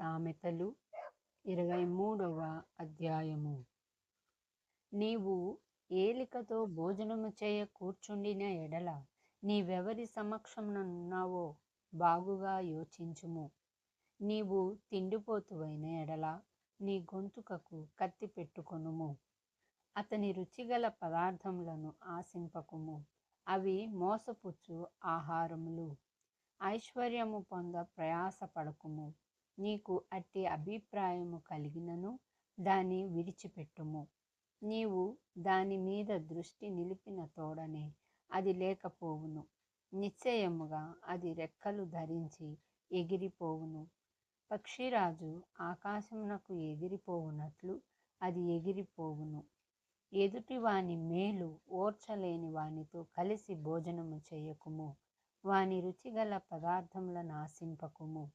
సామెతలు ఇరవై మూడవ అధ్యాయము. నీవు ఏలికతో భోజనము చేయ కూర్చుండిన ఎడల నీవెవరి సమక్షమునున్నావో బాగుగా యోచించుము. నీవు తిండిపోతువైన ఎడల నీ గొంతుకకు కత్తి పెట్టుకొనుము. అతని రుచిగల పదార్థములను ఆశింపకుము. అవి మోసపుచ్చు ఆహారములు. ఐశ్వర్యము పొంద ప్రయాసపడకుము. నీకు అట్టి అభిప్రాయము కలిగినను దాన్ని విడిచిపెట్టుము. నీవు దాని మీద దృష్టి నిలిపిన తోడనే అది లేకపోవును. నిశ్చయముగా అది రెక్కలు ధరించి ఎగిరిపోవును. పక్షిరాజు ఆకాశమునకు ఎగిరిపోవునట్లు అది ఎగిరిపోవును. ఎదుటి వాని మేలు ఓర్చలేని వానితో కలిసి భోజనము చేయకుము. వాని రుచిగల పదార్థములను ఆశింపకుము.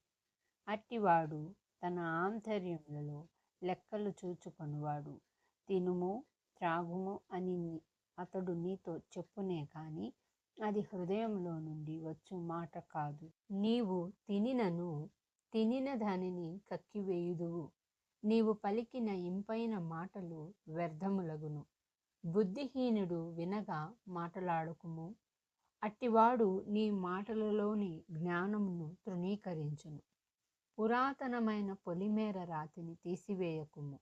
అట్టివాడు తన ఆంతర్యములలో లెక్కలు చూచుకొనువాడు. తినుము త్రాగుము అని అతడు నీతో చెప్పునే కానీ అది హృదయంలో నుండి వచ్చు మాట కాదు. నీవు తినినను తినిన దానిని కక్కివేయుదువు. నీవు పలికిన ఇంపైన మాటలు వ్యర్థములగును. బుద్ధిహీనుడు వినగా మాటలాడుకుము. అట్టివాడు నీ మాటలలోని జ్ఞానమును తృణీకరించును. పురాతనమైన పొలిమేర రాతిని తీసివేయకుము.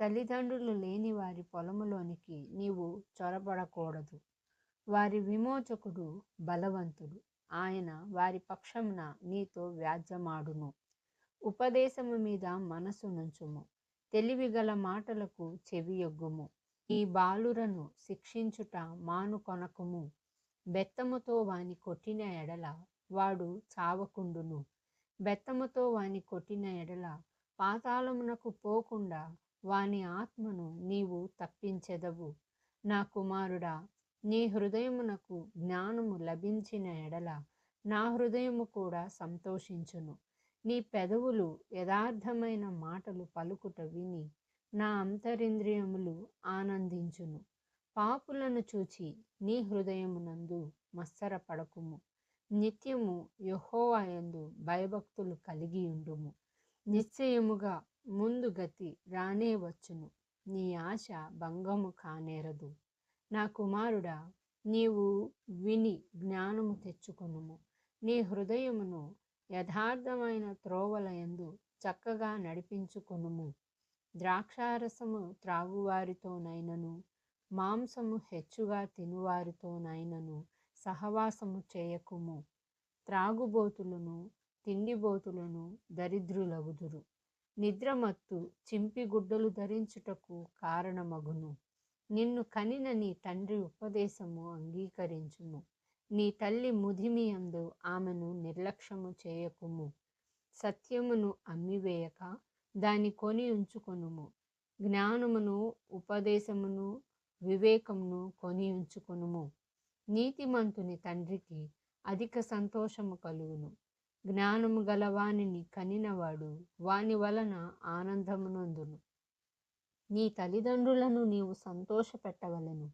తల్లిదండ్రులు లేని వారి పొలములోనికి నీవు చొరబడకూడదు. వారి విమోచకుడు బలవంతుడు. ఆయన వారి పక్షమున నీతో వ్యాజ్యమాడును. ఉపదేశము మీద మనసు నుంచుము. తెలివిగల మాటలకు చెవియొగ్గుము. ఈ బాలురను శిక్షించుట మానుకొనకుము బెత్తముతో వాని కొట్టిన ఎడల వాడు చావకుండును. బెత్తముతో వాని కొట్టిన ఎడల పాతాళమునకు పోకుండా వాని ఆత్మను నీవు తప్పించెదవు. నా కుమారుడా నీ హృదయమునకు జ్ఞానము లభించిన ఎడల నా హృదయము కూడా సంతోషించును. నీ పెదవులు యథార్థమైన మాటలు పలుకుట విని నా అంతరింద్రియములు ఆనందించును. పాపులను చూచి నీ హృదయమునందు మత్సరపడకుము. నిత్యము యహోవాయందు భయభక్తులు కలిగి ఉండుము. నిశ్చయముగా ముందు గతి రానే వచ్చును. నీ ఆశ భంగము కానేరదు. నా కుమారుడా నీవు విని జ్ఞానము తెచ్చుకొనుము. నీ హృదయమును యథార్థమైన త్రోవలయందు చక్కగా నడిపించుకొనుము. ద్రాక్షారసము త్రాగువారితోనైనను మాంసము హెచ్చుగా తినువారితోనైనను సహవాసము చేయకుము. త్రాగుబోతులను తిండిబోతులను దరిద్రులగుదురు. నిద్రమత్తు చింపిగుడ్డలు ధరించుటకు కారణమగును. నిన్ను కనిన నీ తండ్రి ఉపదేశము అంగీకరించుము. నీ తల్లి ముదిమి అందు ఆమెను నిర్లక్ష్యము చేయకుము. సత్యమును అమ్మివేయక దాని కొని ఉంచుకొనుము. జ్ఞానమును ఉపదేశమును వివేకమును కొని ఉంచుకొనుము. నీతిమంతుని తండ్రికి అధిక సంతోషము కలుగును. జ్ఞానము గల వానిని కనినవాడు వాని వలన ఆనందమునందును నీ తల్లిదండ్రులను నీవు సంతోషపెట్టవలను.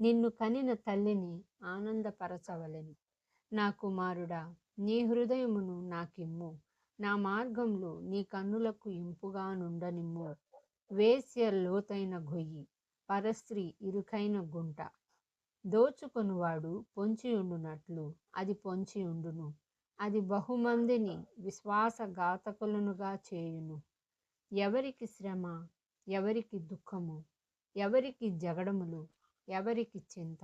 నిన్ను కనిన తల్లిని ఆనందపరచవలెను. నా కుమారుడా నీ హృదయమును నాకిమ్ము. నా మార్గంలో నీ కన్నులకు ఇంపుగా నుండనిమ్ము. వేశ్య లోతైన గొయ్యి పరస్త్రీ ఇరుకైన గుంట. దోచుకొనువాడు పొంచి ఉండునట్లు అది పొంచి ఉండును. అది బహుమందిని విశ్వాసఘాతకులనుగా చేయును. ఎవరికి శ్రమ ఎవరికి దుఃఖము ఎవరికి జగడములు ఎవరికి చింత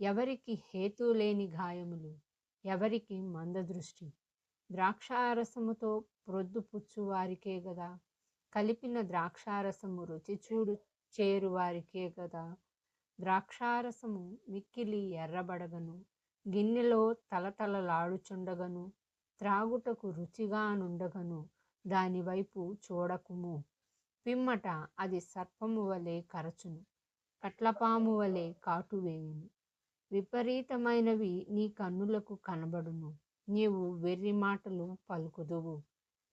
ఎవరికి హేతు లేని గాయములు ఎవరికి మందదృష్టి. ద్రాక్షారసముతో ప్రొద్దుపుచ్చు వారికే కదా కలిపిన ద్రాక్షారసము రుచి చూడు చేరు వారికే ద్రాక్షారసము మిక్కిలి ఎర్రబడగను గిన్నెలో తలతలలాడుచుండగను త్రాగుటకు రుచిగా నుండగను దానివైపు చూడకుము. పిమ్మట అది సర్పము వలె కరచును కట్లపాము వలె కాటువేయును విపరీతమైనవి నీ కన్నులకు కనబడును నీవు వెర్రి మాటలు పలుకుదువు.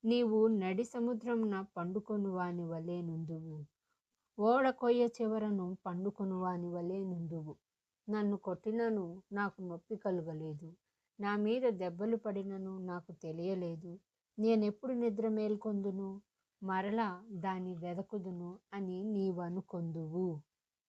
నీవు నడి సముద్రమున పండుకొను వాని వలె ఓడ కొయ్య చివరను పండుకొను వాని వలె నుండువు. నన్ను కొట్టినను నాకు నొప్పి కలుగలేదు. నా మీద దెబ్బలు పడినను నాకు తెలియలేదు. నేనెప్పుడు నిద్ర మేల్కొందును? మరలా దాని వెదకుదును అని నీవనుకొందువు.